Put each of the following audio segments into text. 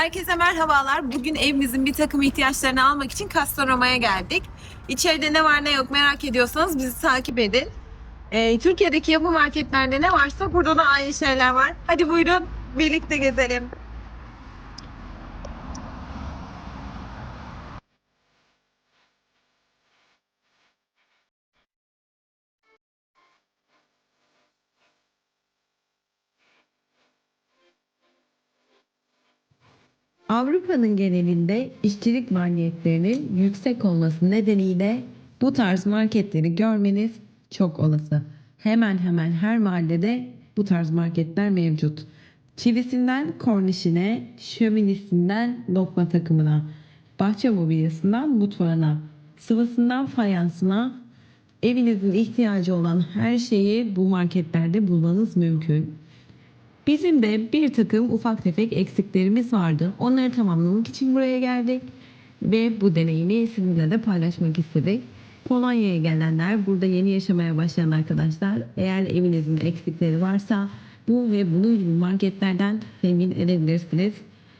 Herkese merhabalar. Bugün evimizin bir takım ihtiyaçlarını almak için Castoroma'ya geldik. İçeride ne var ne yok merak ediyorsanız bizi takip edin. Ee, Türkiye'deki yapı marketlerde ne varsa burada da aynı şeyler var. Hadi buyurun birlikte gezelim. Avrupa'nın genelinde işçilik maliyetlerinin yüksek olması nedeniyle bu tarz marketleri görmeniz çok olası. Hemen hemen her mahallede bu tarz marketler mevcut. Çivisinden kornişine, şöminesinden lokma takımına, bahçe mobilyasından mutfağına, sıvısından fayansına, evinizin ihtiyacı olan her şeyi bu marketlerde bulmanız mümkün. Bizim de bir takım ufak tefek eksiklerimiz vardı. Onları tamamlamak için buraya geldik. Ve bu deneyimi sizinle de paylaşmak istedik. Polonya'ya gelenler, burada yeni yaşamaya başlayan arkadaşlar, eğer evinizin eksikleri varsa bu ve bunun gibi marketlerden temin edebilirsiniz.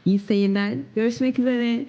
İyi seyirler. Görüşmek üzere.